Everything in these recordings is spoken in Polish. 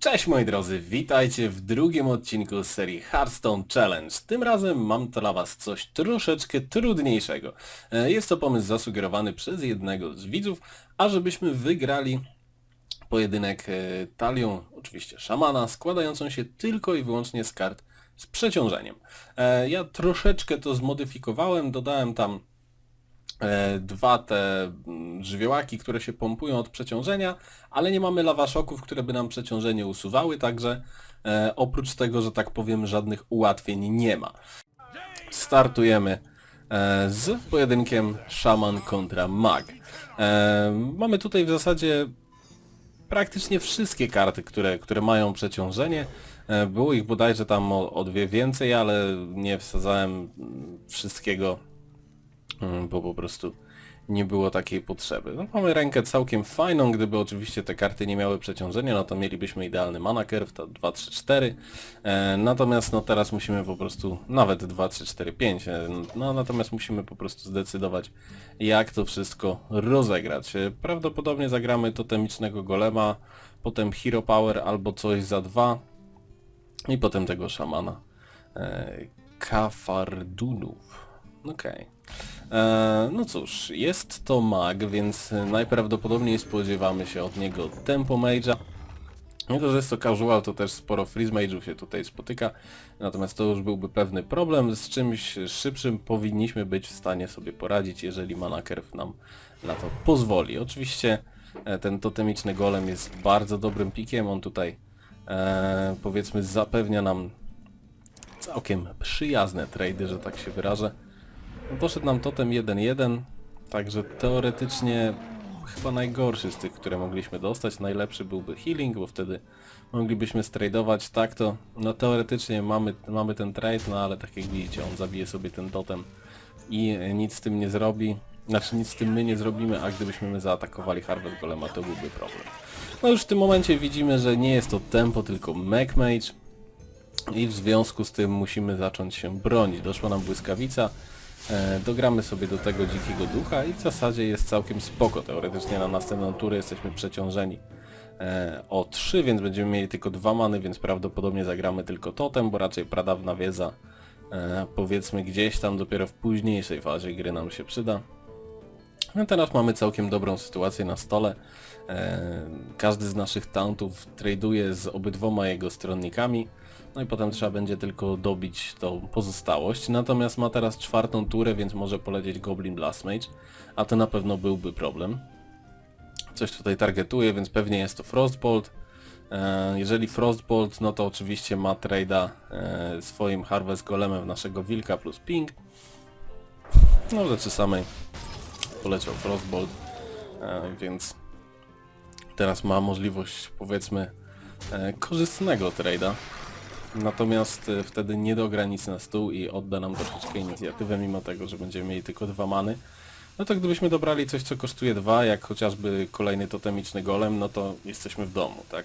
Cześć moi drodzy, witajcie w drugim odcinku z serii Hearthstone Challenge. Tym razem mam dla was coś troszeczkę trudniejszego. E, Jest to pomysł zasugerowany przez jednego z widzów, ażebyśmy wygrali pojedynek e, talią, oczywiście szamana, składającą się tylko i wyłącznie z kart z przeciążeniem. E, Ja troszeczkę to zmodyfikowałem, dodałem tam dwa te mm, żywiołaki, które się pompują od przeciążenia, ale nie mamy lawaszoków, które by nam przeciążenie usuwały, także e, oprócz tego, że tak powiem, żadnych ułatwień nie ma. Startujemy e, z pojedynkiem szaman kontra mag. E, mamy tutaj w zasadzie praktycznie wszystkie karty, które, które mają przeciążenie. E, Było ich bodajże tam o, o dwie więcej, ale nie wsadzałem wszystkiego bo po prostu nie było takiej potrzeby. No, mamy rękę całkiem fajną, gdyby oczywiście te karty nie miały przeciążenia, no to mielibyśmy idealny mana curve, to 2, 3, 4. E, natomiast no teraz musimy po prostu, nawet 2, 3, 4, 5, e, no natomiast musimy po prostu zdecydować, jak to wszystko rozegrać. E, prawdopodobnie zagramy totemicznego golema, potem hero power albo coś za 2 i potem tego szamana. E, Kafardunów. Okej. E, No cóż, jest to mag, więc najprawdopodobniej spodziewamy się od niego tempo mage'a. Jako, że jest to casual, to też sporo freeze się tutaj spotyka, natomiast to już byłby pewny problem, z czymś szybszym powinniśmy być w stanie sobie poradzić, jeżeli mana curve nam na to pozwoli. Oczywiście e, ten totemiczny golem jest bardzo dobrym pikiem, on tutaj e, powiedzmy zapewnia nam całkiem przyjazne trady, że tak się wyrażę. No, Poszedł nam totem 1-1, także teoretycznie chyba najgorszy z tych, które mogliśmy dostać. Najlepszy byłby healing, bo wtedy moglibyśmy stradować. Tak to, no teoretycznie mamy, mamy ten trade, no ale tak jak widzicie, on zabije sobie ten totem i nic z tym nie zrobi. Znaczy nic z tym my nie zrobimy, a gdybyśmy my zaatakowali Harvest Golema, to byłby problem. No już w tym momencie widzimy, że nie jest to tempo, tylko Mech Mage. I w związku z tym musimy zacząć się bronić. Doszła nam błyskawica, dogramy sobie do tego dzikiego ducha i w zasadzie jest całkiem spoko. Teoretycznie na następną turę jesteśmy przeciążeni e, o 3, więc będziemy mieli tylko dwa many, więc prawdopodobnie zagramy tylko totem, bo raczej pradawna wiedza e, powiedzmy gdzieś tam dopiero w późniejszej fazie gry nam się przyda. No teraz mamy całkiem dobrą sytuację na stole. E, każdy z naszych tauntów traduje z obydwoma jego stronnikami. No i potem trzeba będzie tylko dobić tą pozostałość. Natomiast ma teraz czwartą turę, więc może polecieć Goblin Blast Mage, a to na pewno byłby problem. Coś tutaj targetuje, więc pewnie jest to Frostbolt. E, Jeżeli Frostbolt, no to oczywiście ma trade'a e, swoim Harvest Golemem w naszego Wilka plus Ping. No rzeczy samej poleciał Frostbolt, e, więc teraz ma możliwość powiedzmy korzystnego trade'a. Natomiast e, wtedy nie dogra nic na stół i odda nam troszeczkę inicjatywę, mimo tego, że będziemy mieli tylko dwa many. No to gdybyśmy dobrali coś, co kosztuje dwa, jak chociażby kolejny totemiczny golem, no to jesteśmy w domu, tak?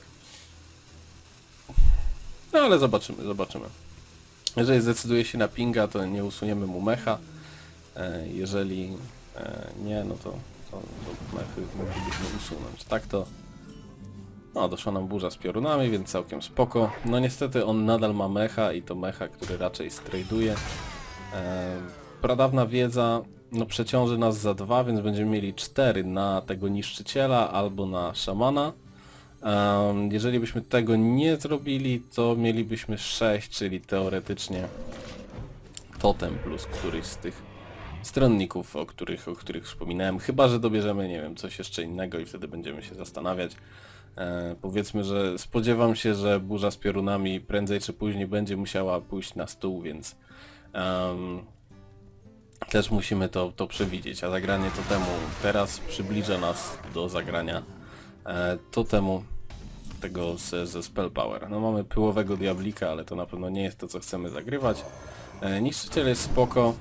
No ale zobaczymy, zobaczymy. Jeżeli zdecyduje się na pinga, to nie usuniemy mu mecha. E, Jeżeli e, nie, no to, to, to mechy moglibyśmy usunąć. Tak to... No, doszła nam burza z piorunami, więc całkiem spoko. No niestety on nadal ma mecha i to mecha, który raczej straduje. E, pradawna wiedza no przeciąży nas za dwa, więc będziemy mieli cztery na tego niszczyciela albo na szamana. Em, jeżeli byśmy tego nie zrobili, to mielibyśmy 6, czyli teoretycznie totem plus któryś z tych stronników, o których, o których wspominałem. Chyba, że dobierzemy, nie wiem, coś jeszcze innego i wtedy będziemy się zastanawiać. E, powiedzmy, że spodziewam się, że burza z piorunami prędzej czy później będzie musiała pójść na stół, więc em, też musimy to, to przewidzieć, a zagranie totemu teraz przybliża nas do zagrania e, totemu tego ze, ze Spell Power. No mamy pyłowego diablika, ale to na pewno nie jest to, co chcemy zagrywać. E, niszczyciel jest spoko,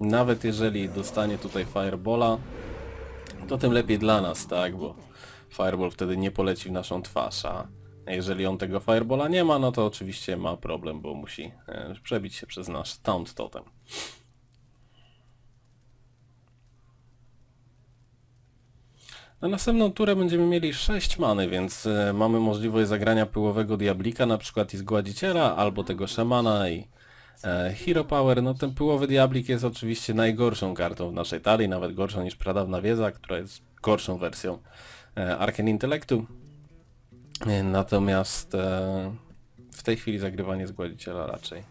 nawet jeżeli dostanie tutaj Firebola, to tym lepiej dla nas, tak, bo Fireball wtedy nie poleci w naszą twarz, a jeżeli on tego Firebola nie ma, no to oczywiście ma problem, bo musi e, przebić się przez nasz Taunt Totem. Na następną turę będziemy mieli 6 many, więc e, mamy możliwość zagrania pyłowego diablika, na przykład i zgładziciela, albo tego szamana i hero power. No ten pyłowy diablik jest oczywiście najgorszą kartą w naszej talii, nawet gorszą niż pradawna wiedza, która jest gorszą wersją e, Arken Intelektu. E, Natomiast e, w tej chwili zagrywanie zgładziciela raczej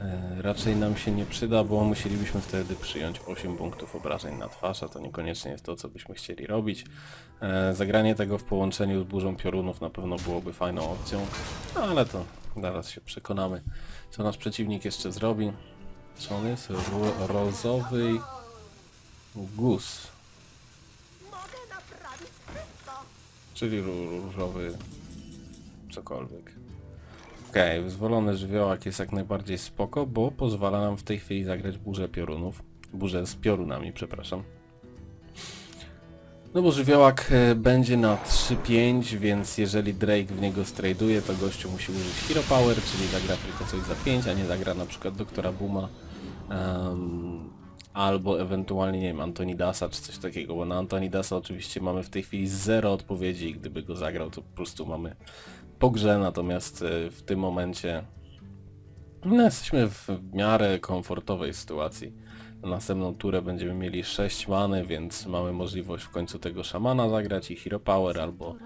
e, raczej nam się nie przyda, bo musielibyśmy wtedy przyjąć 8 punktów obrażeń na twarz, a to niekoniecznie jest to, co byśmy chcieli robić. E, Zagranie tego w połączeniu z burzą piorunów na pewno byłoby fajną opcją, ale to zaraz się przekonamy, co nasz przeciwnik jeszcze zrobi. Co on jest? Ro- Rozowy gus, czyli ró- różowy cokolwiek. Okej, wyzwolony żywiołak jest jak najbardziej spoko, bo pozwala nam w tej chwili zagrać burzę piorunów. Burzę z piorunami, przepraszam. No bo żywiołak e, będzie na 3-5, więc jeżeli Drake w niego strajduje, to gościu musi użyć Hero Power, czyli zagra tylko coś za 5, a nie zagra na przykład Doktora Booma. em, albo ewentualnie, nie wiem, Antonidasa czy coś takiego, bo na Antonidasa oczywiście mamy w tej chwili zero odpowiedzi i gdyby go zagrał, to po prostu mamy po grze, natomiast e, w tym momencie no, jesteśmy w miarę komfortowej sytuacji. Na następną turę będziemy mieli 6 many, więc mamy możliwość w końcu tego szamana zagrać i Hero Power albo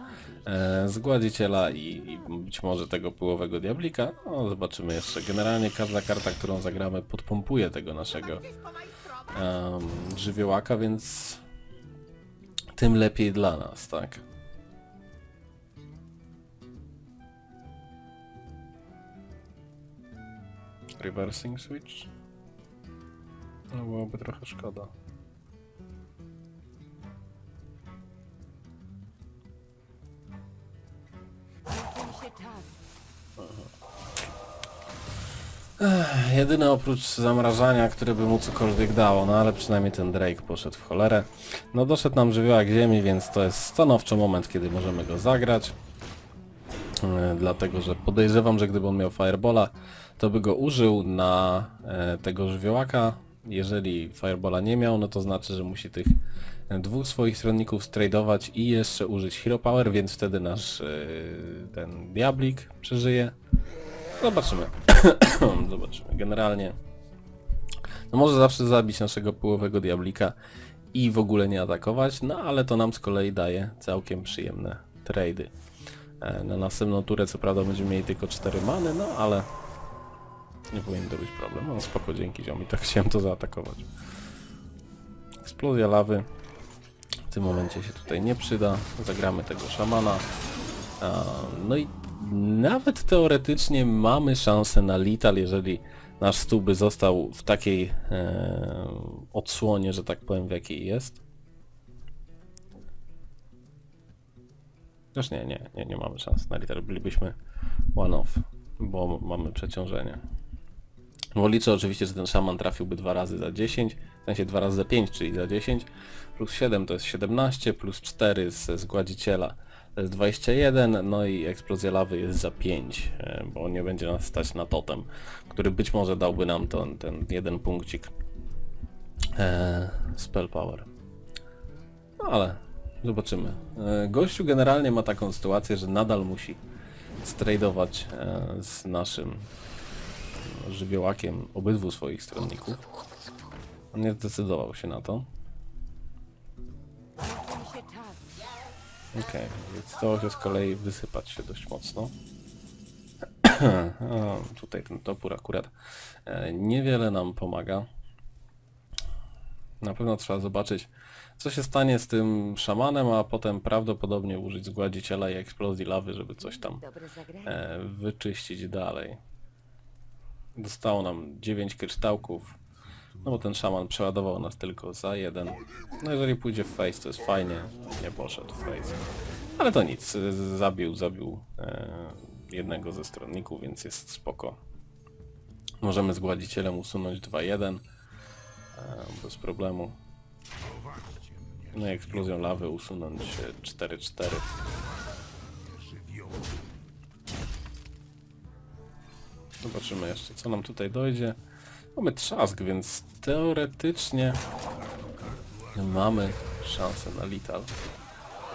e, zgładziciela i, i być może tego pyłowego diablika. No, zobaczymy jeszcze. Generalnie każda karta, którą zagramy podpompuje tego naszego em, żywiołaka, więc tym lepiej dla nas, tak? Reversing switch? No byłoby trochę szkoda. Czas. Jedyne oprócz zamrażania, które by mu cokolwiek dało, no ale przynajmniej ten Drake poszedł w cholerę. No doszedł nam żywiołak ziemi, więc to jest stanowczo moment, kiedy możemy go zagrać. Dlatego, że podejrzewam, że gdyby on miał Firebola, to by go użył na e, tego żywiołaka. Jeżeli Firebola nie miał, no to znaczy, że musi tych e, dwóch swoich stronników stradować i jeszcze użyć Hero Power, więc wtedy nasz e, ten Diablik przeżyje. Zobaczymy. Zobaczymy. Generalnie no może zawsze zabić naszego pyłowego diablika i w ogóle nie atakować, no ale to nam z kolei daje całkiem przyjemne trady. E, Na następną turę co prawda będziemy mieli tylko 4 many, no ale nie powinien to być problem. No spoko, dzięki ziomi, tak chciałem to zaatakować. Eksplozja lawy w tym momencie się tutaj nie przyda. Zagramy tego szamana. No i nawet teoretycznie mamy szansę na Lital, jeżeli nasz stół by został w takiej e, odsłonie, że tak powiem, w jakiej jest. Też nie, nie, nie, nie mamy szans na Lital. Bylibyśmy one-off, bo mamy przeciążenie. Bo liczę oczywiście, że ten szaman trafiłby dwa razy za 10, w sensie dwa razy za 5, czyli za 10, plus 7 to jest 17, plus 4 ze zgładziciela to jest 21, no i eksplozja lawy jest za 5, e, bo nie będzie nas stać na totem, który być może dałby nam ten, ten jeden punkcik e, spell power. No ale zobaczymy. E, gościu generalnie ma taką sytuację, że nadal musi stradować e, z naszym żywiołakiem obydwu swoich stronników. On nie zdecydował się na to. Okej, więc to się z kolei wysypać się dość mocno. tutaj ten topór akurat e, niewiele nam pomaga. Na pewno trzeba zobaczyć, co się stanie z tym szamanem, a potem prawdopodobnie użyć zgładziciela i eksplozji lawy, żeby coś tam e, wyczyścić dalej. Zostało nam 9 kryształków. No bo ten szaman przeładował nas tylko za jeden. No jeżeli pójdzie w face to jest fajnie. Nie poszedł w face. Ale to nic. Zabił, zabił e, jednego ze stronników, więc jest spoko. Możemy z gładzicielem usunąć 2-1. E, bez problemu. No i eksplozją lawy usunąć e, 4-4. Zobaczymy jeszcze, co nam tutaj dojdzie. Mamy trzask, więc teoretycznie mamy szansę na Lital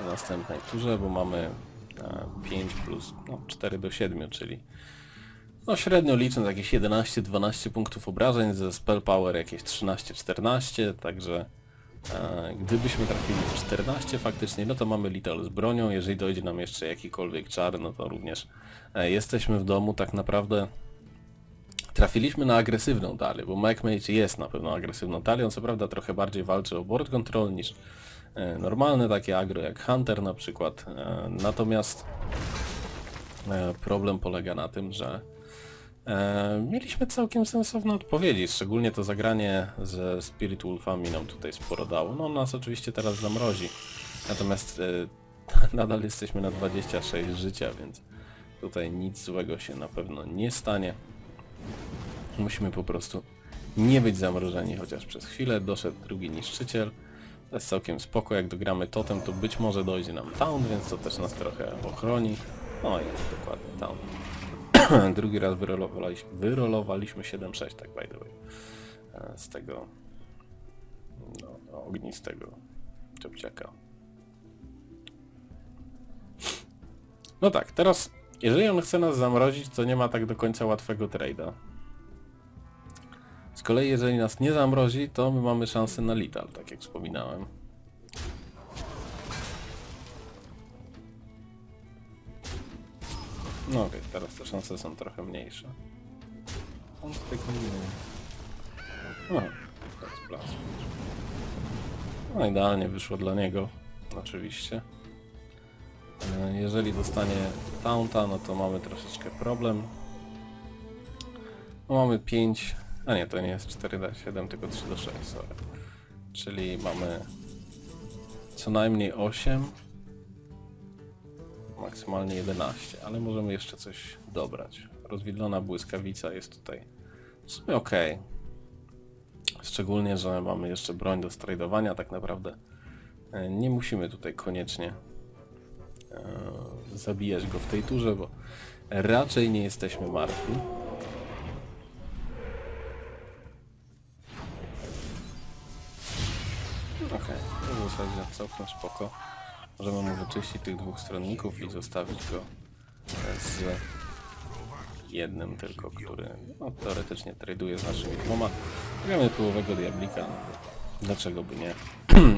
w następnej turze, bo mamy e, 5 plus no, 4 do 7, czyli no średnio licząc jakieś 11-12 punktów obrażeń, ze spell power jakieś 13-14, także e, gdybyśmy trafili w 14 faktycznie, no to mamy Little z bronią, jeżeli dojdzie nam jeszcze jakikolwiek czar, no to również e, jesteśmy w domu, tak naprawdę trafiliśmy na agresywną talię, bo Mage jest na pewno agresywną talią, co prawda trochę bardziej walczy o board control niż e, normalne takie agro jak Hunter na przykład, e, natomiast e, problem polega na tym, że mieliśmy całkiem sensowne odpowiedzi, szczególnie to zagranie ze Spirit Wolfami nam tutaj sporo dało. No nas oczywiście teraz zamrozi, natomiast nadal jesteśmy na 26 życia, więc tutaj nic złego się na pewno nie stanie. Musimy po prostu nie być zamrożeni chociaż przez chwilę. Doszedł drugi niszczyciel. To jest całkiem spoko, jak dogramy totem, to być może dojdzie nam Town, więc to też nas trochę ochroni. No i dokładnie Town. Drugi raz wyrolowaliśmy, wyrolowaliśmy 7-6, tak by the way. E, Z tego no, ognistego czepciaka. No tak, teraz jeżeli on chce nas zamrozić, to nie ma tak do końca łatwego trade'a. Z kolei jeżeli nas nie zamrozi, to my mamy szansę na Lital, tak jak wspominałem. No okej, teraz te szanse są trochę mniejsze. On tutaj kombinuje. No, jest blask. No idealnie wyszło dla niego, oczywiście. E, Jeżeli dostanie Taunta, no to mamy troszeczkę problem. No mamy 5, a nie, to nie jest 4 do 7, tylko 3 do 6, sorry. Czyli mamy co najmniej 8, maksymalnie 11, ale możemy jeszcze coś dobrać. Rozwidlona błyskawica jest tutaj w sumie ok. Szczególnie, że mamy jeszcze broń do stradowania, tak naprawdę e, nie musimy tutaj koniecznie zabijać go w tej turze, bo raczej nie jesteśmy martwi. Okej, to w zasadzie całkiem spoko. Możemy mu wyczyścić tych dwóch stronników i zostawić go e, z jednym tylko, który no, teoretycznie traduje z naszymi dwoma. Gramy połowego diablika, dlaczego by nie.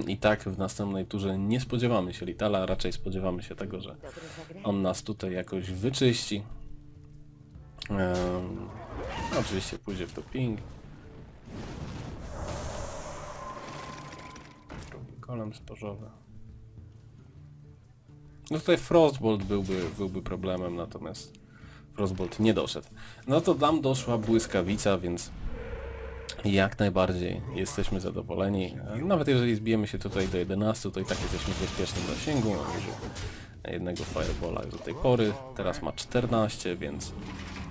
I tak w następnej turze nie spodziewamy się Litala, raczej spodziewamy się tego, że on nas tutaj jakoś wyczyści. Em, oczywiście pójdzie w to ping. Drugi golem sporzowy. No tutaj Frostbolt byłby, byłby problemem, natomiast Frostbolt nie doszedł. No to tam doszła błyskawica, więc jak najbardziej jesteśmy zadowoleni. Nawet jeżeli zbijemy się tutaj do 11, to i tak jesteśmy w bezpiecznym zasięgu. Jednego Firebola do tej pory. Teraz ma 14, więc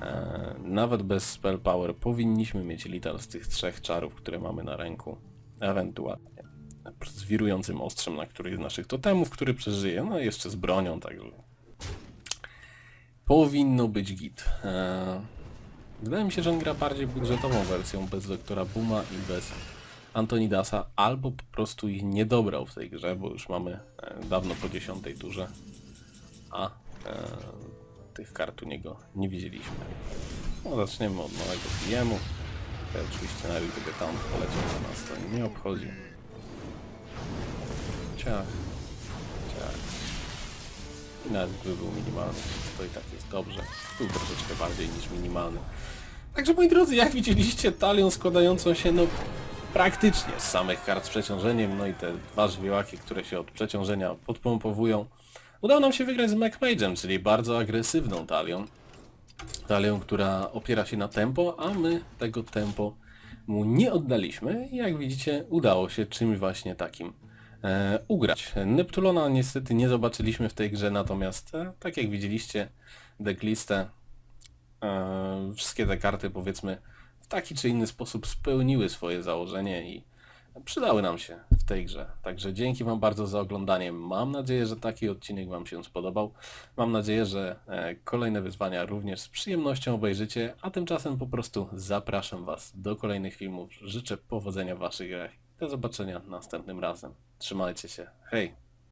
e, nawet bez Spell Power powinniśmy mieć Lital z tych trzech czarów, które mamy na ręku. Ewentualnie z wirującym ostrzem na któryś z naszych totemów, który przeżyje. No i jeszcze z bronią, także powinno być git. E, Wydaje mi się, że on gra bardziej budżetową wersją, bez Doktora Buma i bez Antonidasa, albo po prostu ich nie dobrał w tej grze, bo już mamy e, dawno po dziesiątej turze, a e, tych kart u niego nie widzieliśmy. No, zaczniemy od małego PM-u. Tutaj oczywiście nawet gdyby tam poleciał na nas, to nie obchodzi. Ciach. I nawet gdyby był minimalny, to i tak jest dobrze. Był troszeczkę bardziej niż minimalny. Także moi drodzy, jak widzieliście, talią składającą się no praktycznie z samych kart z przeciążeniem, no i te dwa żywiołaki, które się od przeciążenia podpompowują. Udało nam się wygrać z MacMage'em, czyli bardzo agresywną talią. Talią, która opiera się na tempo, a my tego tempo mu nie oddaliśmy. I jak widzicie, udało się czymś właśnie takim e, ugrać. Neptulona niestety nie zobaczyliśmy w tej grze, natomiast e, tak jak widzieliście, decklistę, e, wszystkie te karty powiedzmy w taki czy inny sposób spełniły swoje założenie i przydały nam się w tej grze. Także dzięki Wam bardzo za oglądanie. Mam nadzieję, że taki odcinek Wam się spodobał. Mam nadzieję, że e, kolejne wyzwania również z przyjemnością obejrzycie, a tymczasem po prostu zapraszam Was do kolejnych filmów. Życzę powodzenia w Waszych grach Do zobaczenia następnym razem. Trzymajcie się. Hej!